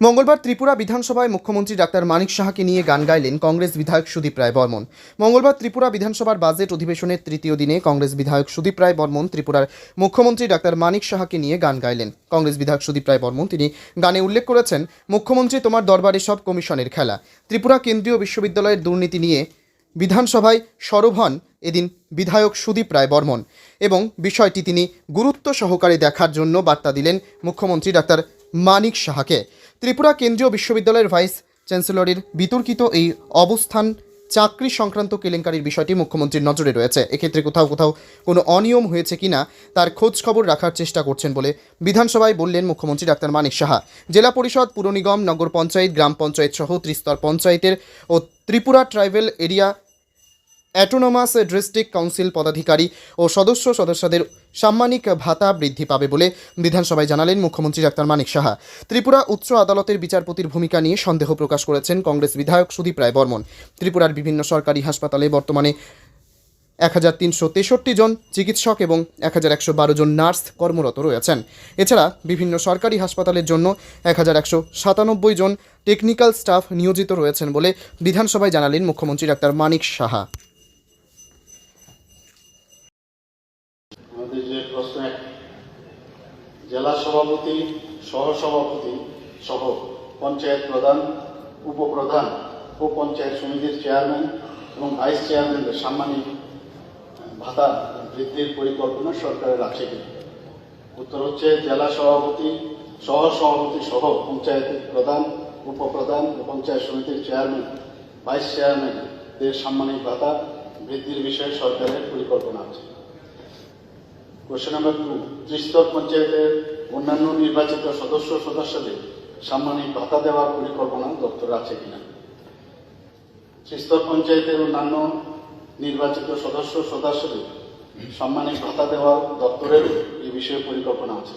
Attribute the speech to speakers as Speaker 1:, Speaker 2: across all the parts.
Speaker 1: মঙ্গলবার ত্রিপুরা বিধানসভায় মুখ্যমন্ত্রী ডাক্তার মানিক সাহাকে নিয়ে গান গাইলেন কংগ্রেস বিধায়ক সুদীপ রায় বর্মন। মঙ্গলবার ত্রিপুরা বিধানসভার বাজেট অধিবেশনের তৃতীয় দিনে কংগ্রেস বিধায়ক সুদীপ রায় বর্মন ত্রিপুরার মুখ্যমন্ত্রী ডাক্তার মানিক সাহাকে নিয়ে গান গাইলেন। কংগ্রেস বিধায়ক সুদীপ রায় বর্মন, তিনি গানে উল্লেখ করেছেন, মুখ্যমন্ত্রী, তোমার দরবারে সব কমিশনের খেলা। ত্রিপুরা কেন্দ্রীয় বিশ্ববিদ্যালয়ের দুর্নীতি নিয়ে বিধানসভায় সরব হন এদিন বিধায়ক সুদীপ রায় বর্মন এবং বিষয়টি তিনি গুরুত্ব সহকারে দেখার জন্য বার্তা দিলেন মুখ্যমন্ত্রী ডাক্তার মানিক সাহাকে। ত্রিপুরা কেন্দ্রীয় বিশ্ববিদ্যালয়ের ভাইস চ্যান্সেলরের বিতর্কিত এই অবস্থান চাকরি সংক্রান্ত কেলেঙ্কারির বিষয়টি মুখ্যমন্ত্রীর নজরে রয়েছে। এক্ষেত্রে কোথাও কোথাও কোনো অনিয়ম হয়েছে কিনা তার খোঁজ খবর রাখার চেষ্টা করছেন বলে বিধানসভায় বললেন মুখ্যমন্ত্রী ডাক্তার মানিক সাহা। জেলা পরিষদ পুর নিগম নগর পঞ্চায়েত, গ্রাম পঞ্চায়েত সহ ত্রিস্তর পঞ্চায়েতের ও Tripura tribal area autonomous district council পদাধিকারী ও সদস্য সদস্যদের সাম্মানিক ভাতা বৃদ্ধি পাবে বলে বিধানসভায় জানালেন মুখ্যমন্ত্রী ডাক্তার মানিক সাহা। ত্রিপুরা উচ্চ আদালতের বিচারপতির ভূমিকা নিয়ে সন্দেহ প্রকাশ করেছেন কংগ্রেস বিধায়ক সুদীপ রায় বর্মন। ত্রিপুরার বিভিন্ন সরকারি হাসপাতালে বর্তমানে এক হাজার তিনশো তেষট্টি জন চিকিৎসক এবং এক হাজার একশো বারো জন নার্স কর্মরত রয়েছেন। এছাড়া বিভিন্ন সরকারি হাসপাতালের জন্য এক হাজার একশো সাতানব্বই জন টেকনিক্যাল স্টাফ নিয়োজিত রয়েছেন বলে বিধানসভায় জানালেন মুখ্যমন্ত্রী ডাক্তার মানিক সাহা
Speaker 2: আমাদের যে প্রশ্ন এক জেলা সভাপতি, সহ সভাপতি সহ পঞ্চায়েত প্রধান, উপপ্রধান ও পঞ্চায়েত সমিতির চেয়ারম্যান এবং ভাইস চেয়ারম্যানদের সাম্মানিক ভাতা বৃদ্ধির পরিকল্পনা সরকারের আছে উত্তর হচ্ছে জেলা সভাপতি, সহ সভাপতি সহ পঞ্চায়েতের প্রধান, উপপ্রধান ও পঞ্চায়েত সমিতির চেয়ারম্যান, ভাইস চেয়ারম্যানদের সাম্মানিক ভাতা বৃদ্ধির বিষয়ে সরকারের পরিকল্পনা আছে। কোশ্চেন নাম্বার টু ত্রিস্তর পঞ্চায়েতের অন্যান্য নির্বাচিত সদস্য সদস্যদের সাম্মানিক ভাতা দেওয়ার পরিকল্পনা দপ্তর আছে কিনা? ত্রিস্তর পঞ্চায়েতের অন্যান্য নির্বাচিত সদস্য সদস্যদের সাম্মানিক ভাতা দেওয়ার দপ্তরের এই বিষয়ে পরিকল্পনা আছে।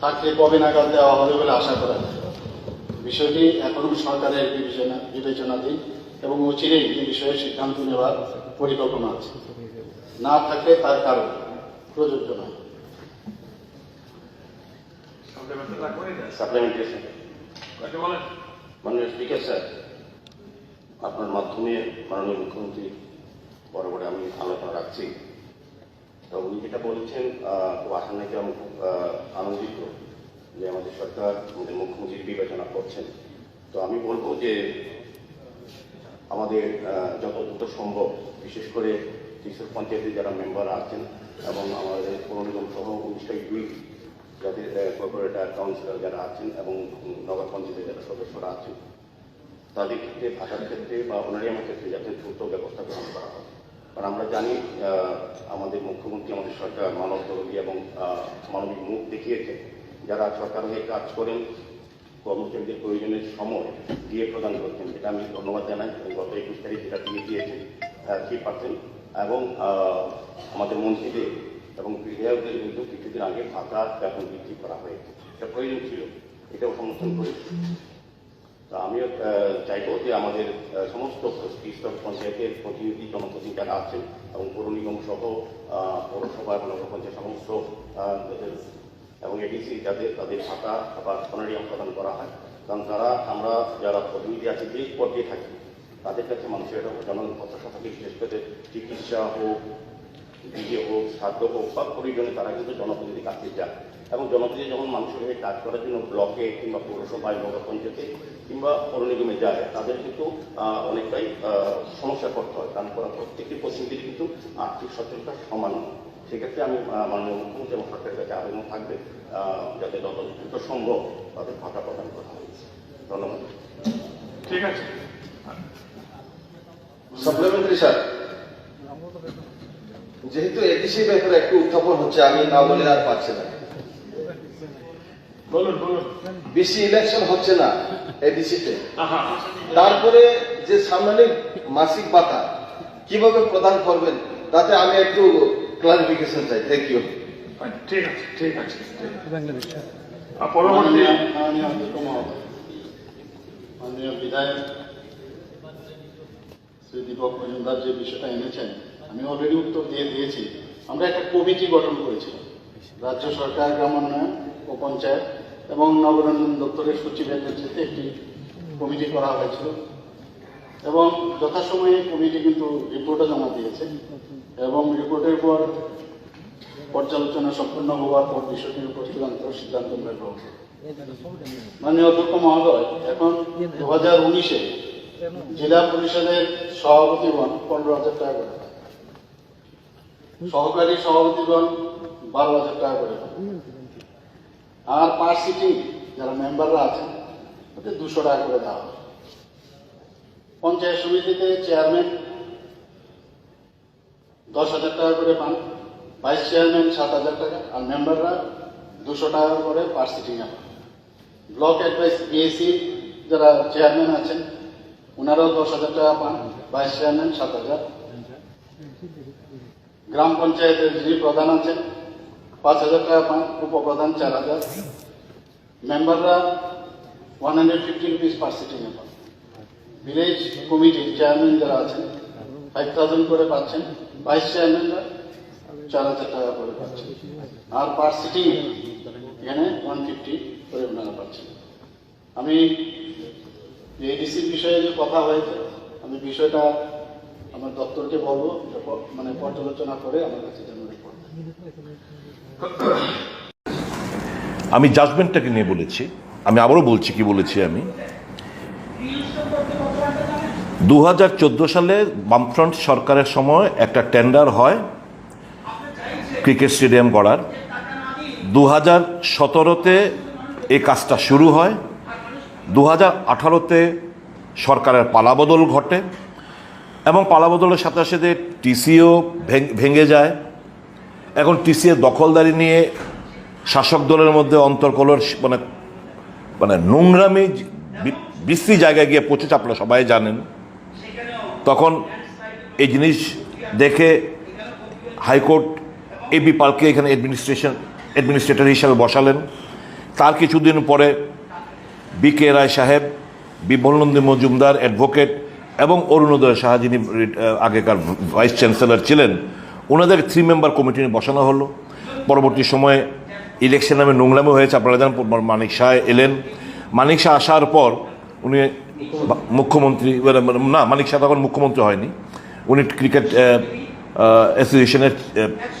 Speaker 2: থাকলে কবে নাগাদ দেওয়া হবে বলে আশা করা যায়? বিষয়টি এখনও সরকারের বিবেচনা, বিবেচনাধীন এবং অচিরেই এই বিষয়ে সিদ্ধান্ত নেওয়ার পরিকল্পনা আছে। না থাকলে তার কারণ? প্রযোজ্য নয়।
Speaker 3: মাননীয় স্পিকার স্যার আপনার মাধ্যমে মাননীয় মুখ্যমন্ত্রী, বড় বরাবর আমি আলোচনা রাখছি। তো উনি যেটা বলেছেন খুব নাকি আমি খুব আনন্দিত যে আমাদের সরকার, আমাদের মুখ্যমন্ত্রী বিবেচনা করছেন। তো আমি বলব যে আমাদের যত দ্রুত সম্ভব, বিশেষ করে ত্রিশূর পঞ্চায়েতের যারা মেম্বার আছেন এবং আমাদের পৌর নিগম সহ উনিশটা ইউনিট যাদের কর্পোরেটর, কাউন্সিলর যারা আছেন এবং নগর পঞ্চায়েতের যারা সদস্যরা আছেন, তাদের ক্ষেত্রে, ভাষার ক্ষেত্রে বা অনারিয়ামের ক্ষেত্রে যাতে দ্রুত ব্যবস্থা গ্রহণ করা হয়। কারণ আমরা জানি আমাদের মুখ্যমন্ত্রী, আমাদের সরকার মানব দরদী এবং মানবিক মুখ দেখিয়েছে। যারা সরকার হয়ে কাজ করেন, কর্মচারীদের প্রয়োজনের সময় দিয়ে প্রদান করছেন, এটা আমি ধন্যবাদ জানাই গত একুশ তারিখ যেটা দিয়ে দিয়েছে থ্রি পার্সেন্ট এবং আমাদের মন্ত্রীদের এবং বিধায়কদের কিন্তু কিছুদিন আগে ভাতা বেতন বৃদ্ধি করা হয়েছে। এটা প্রয়োজন ছিল, এটাও সমর্থন করি তা আমিও চাইব যে আমাদের সমস্ত স্তর পঞ্চায়েতের প্রতিনিধি জনপ্রতিনিধি যারা আছেন এবং পৌর নিগম সহ পৌরসভা এবং নগর পঞ্চায়েত সমস্ত এবং এডিসি যাদের, তাদের ভাতা বা অনারিয়াম প্রদান করা হয়। কারণ তারা, আমরা যারা প্রতিনিধি আছে, যে পর্যায়ে থাকি তাদের কাছে মানুষের একটা জনগণ প্রত্যাশা থাকে বিশেষ করে চিকিৎসা হোক বিয়ে হোক, খাদ্য হোক বা প্রয়োজনে তারা কিন্তু জনপ্রতিনিধির কাছে যায়। এবং জনপ্রতিনিধি যখন মানুষের হয়ে কাজ করার জন্য ব্লকে কিংবা পৌরসভায় নগর পঞ্চায়েতে কিংবা পৌর নিগমে যায়, তাদের কিন্তু অনেকটাই সমস্যা করতে হয়। কারণ প্রত্যেকটি প্রতিনিধির কিন্তু আর্থিক সচেতনতা সমান। সেক্ষেত্রে আমি মাননীয় মুখ্যমন্ত্রী এবং সরকারের কাছে আবেদন থাকবে যাতে যত দ্রুত সম্ভব তাদের ভাতা প্রদান করা হয় ধন্যবাদ।
Speaker 4: ঠিক আছে।
Speaker 5: সাপ্লিমেন্টারি স্যার যেহেতু এডিসি ব্যাপারে একটু উত্থাপন হচ্ছে আমি না বলে আর পাচ্ছি না।
Speaker 4: বলুন বলুন।
Speaker 5: বেশি ইলেকশন হচ্ছে না এডিসিতে তারপরে যে সামনে মাসিক ভাতা কীভাবে প্রদান করবেন তাতে আমি একটু ক্লারিফিকেশন চাই। থ্যাংক ইউ
Speaker 4: ঠিক আছে ঠিক আছে পরবর্তী
Speaker 2: বিধায়ক। শ্রী দীপক মজুমদার যে বিষয়টা এনেছেন, আমি অলরেডি উত্তর দিয়ে দিয়েছি। আমরা একটা কমিটি গঠন করেছিলাম। রাজ্য সরকার গ্রাম উন্নয়ন ও পঞ্চায়েত এবং নগরায়ণ দপ্তরের সচিবের নেতৃত্বে একটি কমিটি করা হয়েছিল। এবং যথাসময়ে কমিটি কিন্তু রিপোর্টও জমা দিয়েছে এবং রিপোর্টের পর পর্যালোচনা সম্পূর্ণ হওয়ার পর বিষয়টির উপর চূড়ান্ত সিদ্ধান্ত নেব মাননীয় অধ্যক্ষ মহোদয়, এখন দু হাজার উনিশে জেলা পরিষদের সভাপতিগণ পনেরো হাজার টাকা করে। সহকারী সভাপতিগণ বারো হাজার টাকা করে। আর পার সিটিং যারা মেম্বাররা আছেন, ওদের দুশো টাকা করে দেওয়া হয় পঞ্চায়েত সমিতিতে চেয়ারম্যান দশ হাজার টাকা করে পান, ভাইস চেয়ারম্যান সাত হাজার টাকা, আর মেম্বাররা দুশো টাকা করে per sitting block advice BSC যারা চেয়ারম্যান আছেন ওনারাও দশ হাজার টাকা পান ভাইস চেয়ারম্যান সাত হাজার। গ্রাম পঞ্চায়েতের যিনি প্রধান আছেন, পাঁচ হাজার টাকা পান, উপপ্রধান চার হাজার। মেম্বাররা one hundred fifty rupees per sitting পান। ভিলেজ কমিটির চেয়ারম্যান যারা আছেন ফাইভ থাউজেন্ড করে পাচ্ছেন ভাইস চেয়ারম্যানরা চার হাজার টাকা করে পাচ্ছেন। আর পার সিটিং এখানে ওয়ান ফিফটি করে ওনারা পাচ্ছেন। আমি এডিসির বিষয়ে যে কথা হয়েছে, আমি বিষয়টা আমার দপ্তরকে বলব মানে পর্যালোচনা করে আমার কাছে যেন রিপোর্ট
Speaker 6: আমি জাজমেন্টটাকে নিয়ে বলেছি। আমি আবারও বলছি কি বলেছি আমি। দু হাজার চোদ্দ সালে বামফ্রন্ট সরকারের সময় একটা টেন্ডার হয় ক্রিকেট স্টেডিয়াম গড়ার। দু হাজার সতেরোতে এই কাজটা শুরু হয়। দু হাজার আঠারোতে সরকারের পালাবদল ঘটে এবং পালাবদলের সাথে সাথে টিসিও ভেঙে যায়। এখন টিসিএ দখলদারি নিয়ে শাসক দলের মধ্যে অন্তর্কলর মানে মানে নোংরামি বিশ্রী জায়গায় গিয়ে পৌঁছেছে আপনারা সবাই জানেন। তখন এই জিনিস দেখে হাইকোর্ট এবি পালকে এখানে অ্যাডমিনিস্ট্রেশন, অ্যাডমিনিস্ট্রেটর হিসাবে বসালেন। তার কিছুদিন পরে বি কে রায় সাহেব বিমলনন্দী মজুমদার অ্যাডভোকেট এবং অরুণোদয় সাহা যিনি আগেকার ভাইস চ্যান্সেলর ছিলেন ওনাদের থ্রি মেম্বার কমিটি বসানো হলো। পরবর্তী সময়ে ইলেকশন নামে নোংরামো হয়েছে, আপনারা জানেন মানিক শাহ এলেন। মানিক শাহ আসার পর উনি মুখ্যমন্ত্রী মানে- মানে না, মানিক শাহ তখন মুখ্যমন্ত্রী হয়নি। উনি ক্রিকেট অ্যাসোসিয়েশনের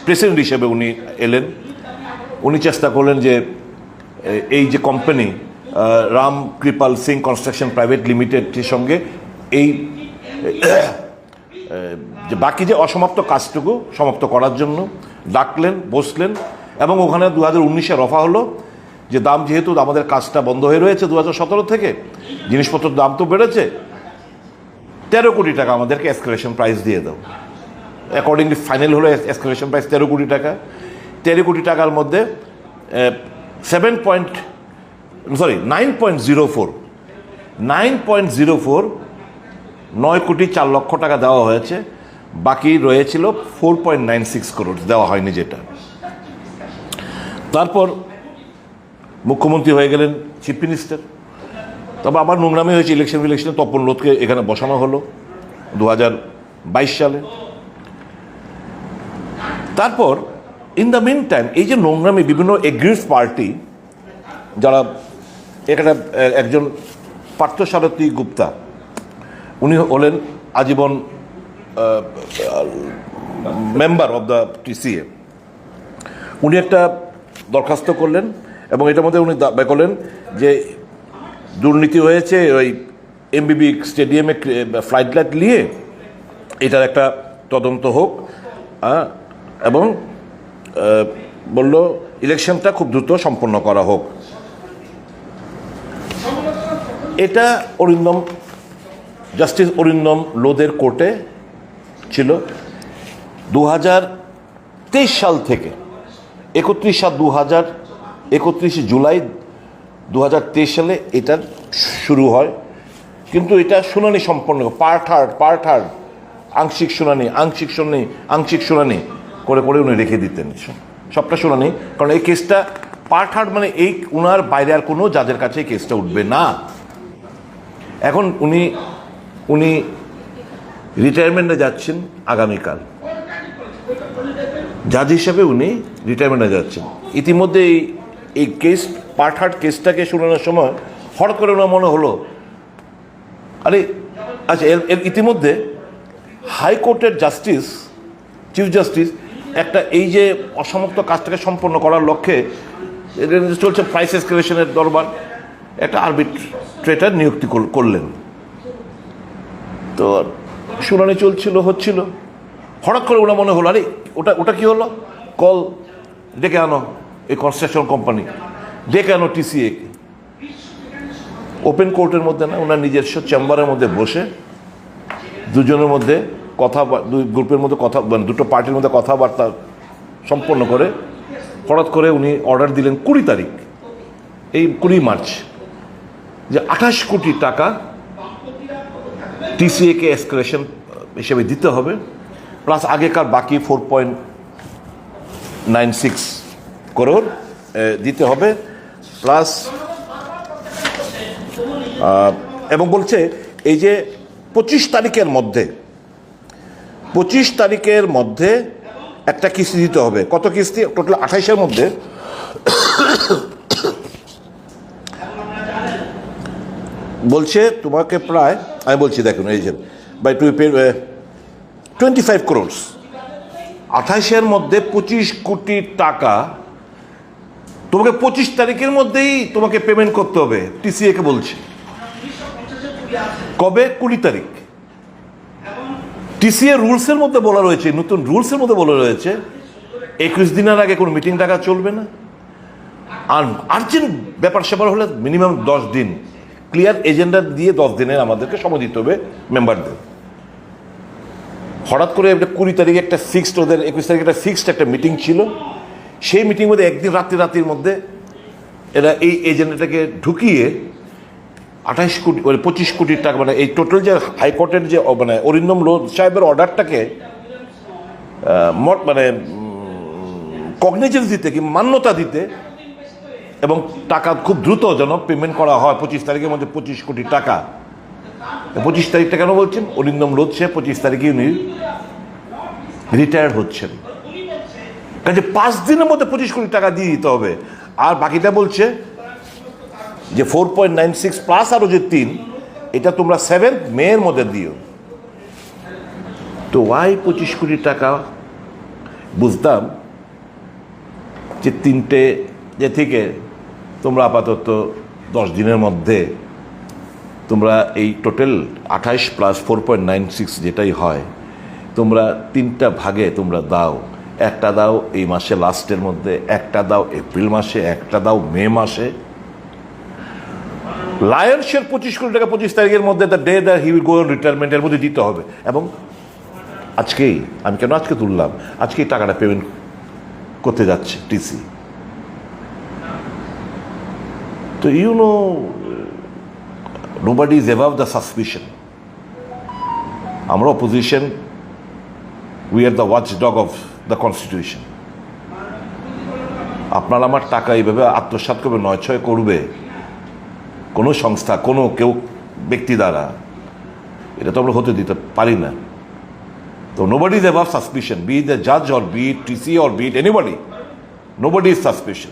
Speaker 6: প্রেসিডেন্ট হিসেবে উনি এলেন। উনি চেষ্টা করলেন যে এই যে company Ram Kripal Singh construction private লিমিটেডের সঙ্গে এই যে বাকি যে অসমাপ্ত কাজটুকু সমাপ্ত করার জন্য ডাকলেন, বসলেন এবং ওখানে দু হাজার উনিশে রফা হলো যে দাম যেহেতু আমাদের কাজটা বন্ধ হয়ে রয়েছে দু হাজার সতেরো থেকে, জিনিসপত্রের দাম তো বেড়েছে, তেরো কোটি টাকা আমাদেরকে এসকালেশন প্রাইস দিয়ে দাও। অ্যাকর্ডিংলি ফাইনাল হলো এসকালেশন প্রাইস তেরো কোটি টাকা। তেরো কোটি টাকার মধ্যে seven point sorry nine point zero four nine point zero four নয় কোটি চার লক্ষ টাকা দেওয়া হয়েছে। বাকি রয়েছিল four point nine six crore দেওয়া হয়নি যেটা। তারপর মুখ্যমন্ত্রী হয়ে গেলেন চিফ মিনিস্টার। তবে আবার নোংরামি হয়েছে ইলেকশন ইলেকশনে তপন লোধকে এখানে বসানো হলো দু হাজার বাইশ সালে। তারপর ইন দ্য মিন টাইম এই যে নোংরামি, বিভিন্ন এগ্রিভ পার্টি, যারা এখানে একজন পার্থসারথী গুপ্তা। উনি হলেন আজীবন মেম্বার অব দ্য টিসিএ উনি একটা দরখাস্ত করলেন এবং এটার মধ্যে উনি দাবি করলেন যে দুর্নীতি হয়েছে, ওই এমবিবি স্টেডিয়ামে ফ্লাইট লাইট নিয়ে এটার একটা তদন্ত হোক এবং বলল ইলেকশনটা খুব দ্রুত সম্পন্ন করা হোক। এটা অরিন্দম জাস্টিস অরিন্দম লোদের কোর্টে ছিল। দু তেইশ সাল থেকে, একত্রিশ সাল দু হাজার একত্রিশে জুলাই দু হাজার তেইশ সালে এটা শুরু হয়। কিন্তু এটা শুনানি সম্পন্ন পার্ট হার্ড পার্ট হার্ড আংশিক শুনানি আংশিক শুনানি আংশিক শুনানি করে করে উনি রেখে দিতেন। সবটা শুনানি, কারণ এই কেসটা পার্ট হার্ড মানে এই উনার বাইরে আর কোনো যাদের কাছে এই কেসটা উঠবে না। এখন উনি উনি রিটায়ারমেন্টে যাচ্ছেন আগামীকাল। জাজ হিসাবে উনি রিটায়ারমেন্টে যাচ্ছেন। ইতিমধ্যে এই এই কেস পাঠাট কেসটাকে শুনানোর সময় হঠাৎ করে ওনার মনে হলো, আরে আচ্ছা এর এর ইতিমধ্যে হাইকোর্টের জাস্টিস চিফ জাস্টিস একটা এই যে অসমাপ্ত কাজটাকে সম্পন্ন করার লক্ষ্যে চলছে প্রাইস এসকেলেশনের দরবার, একটা আরবিট্রেটার নিযুক্তি করলেন। তো শুনানি চলছিল, হচ্ছিল। হঠাৎ করে ওরা মনে হলো, আরে, ওটা ওটা কি হলো? কল, ডেকে আনো এই কনস্ট্রাকশন কোম্পানি ডেকে আনো টিসিএ ওপেন কোর্টের মধ্যে না, ওনার নিজস্ব চেম্বারের মধ্যে বসে দুজনের মধ্যে কথা, দুই গ্রুপের মধ্যে কথা মানে দুটো পার্টির মধ্যে কথাবার্তা সম্পন্ন করে, হঠাৎ করে উনি অর্ডার দিলেন কুড়ি তারিখ, এই কুড়ি মার্চ। যে আঠাশ কোটি টাকা টিসিএ কে এসকালেশন হিসেবে দিতে হবে প্লাস আগেকার বাকি four point nine six crore এ, দিতে হবে প্লাস এবং বলছে এই যে পঁচিশ তারিখের মধ্যে পঁচিশ তারিখের মধ্যে একটা কিস্তি দিতে হবে। কত কিস্তি? টোটাল আঠাইশের মধ্যে বলছে তোমাকে প্রায়, আমি বলছি দেখুন, এই যে by two pay twenty five crores আঠাইশের মধ্যে পঁচিশ কোটি টাকা, তোমাকে পঁচিশ তারিখের মধ্যেই তোমাকে পেমেন্ট করতে হবে টিসিএ কে বলছে। কবে? কুড়ি তারিখ। টিসিএ রুলসের মধ্যে বলা রয়েছে, নতুন রুলসের মধ্যে বলা রয়েছে, একুশ দিনের আগে কোনো মিটিং টাকা চলবে না। আর আর্জেন্ট ব্যাপার স্যাপার হলে মিনিমাম দশ দিন। ক্লিয়ার এজেন্ডা দিয়ে দশ দিনের আমাদেরকে সময় দিতে হবে মেম্বারদের হঠাৎ করে একটা কুড়ি তারিখে একটা ফিক্সড ওদের, একুশ তারিখে একটা ফিক্সড একটা মিটিং ছিল। সেই মিটিং মধ্যে একদিন রাত্রি রাত্রির মধ্যে এরা এই এজেন্ডাটাকে ঢুকিয়ে আঠাইশ কোটি মানে পঁচিশ কোটি টাকা মানে এই টোটাল যে হাইকোর্টের যে মানে অরিন্দম লোধ সাহেবের অর্ডারটাকে মোট মানে কগনিজেন্স দিতে কি মান্যতা দিতে এবং টাকা খুব দ্রুত যেন পেমেন্ট করা হয়। পঁচিশ তারিখের মধ্যে পঁচিশ কোটি টাকা। পঁচিশ তারিখটা কেন বলছেন? অরিন্দম সে পঁচিশ তারিখে উনি রিটায়ার্ড হচ্ছেন। কাজে পাঁচ দিনের মধ্যে পঁচিশ কোটি টাকা দিয়ে দিতে হবে। আর বাকিটা বলছে যে four point nine six plus আরও যে তিন, এটা তোমরা সেভেন্থ মে এর মধ্যে দিও। তো ওয়াই পঁচিশ কোটি টাকা? বুঝতাম যে তিনটে যে থেকে তোমরা আপাতত দশ দিনের মধ্যে তোমরা এই টোটাল আঠাইশ plus four point nine six যেটাই হয়, তোমরা তিনটা ভাগে তোমরা দাও। একটা দাও এই মাসে লাস্টের মধ্যে, একটা দাও এপ্রিল মাসে, একটা দাও মে মাসে। লায়ন শেয়ার পঁচিশ কোটি টাকা পঁচিশ তারিখের মধ্যে the day the he will go রিটায়ারমেন্টের মধ্যে দিতে হবে। এবং আজকেই, আমি কেন আজকে তুললাম? আজকেই টাকাটা পেমেন্ট করতে যাচ্ছে TC you know nobody is above the suspicion আমরা opposition we are the watch dog of the constitution আপনার আমার টাকা এইভাবে আত্মসাৎ করবে, নয় ছয় করবে। কোনো সংস্থা, কোনো কেউ, ব্যক্তি দ্বারা। এটা তো আমরা হতে দিতে পারি না। তো nobody is above suspicion be the জাজ or be TC or be anybody nobody is suspicion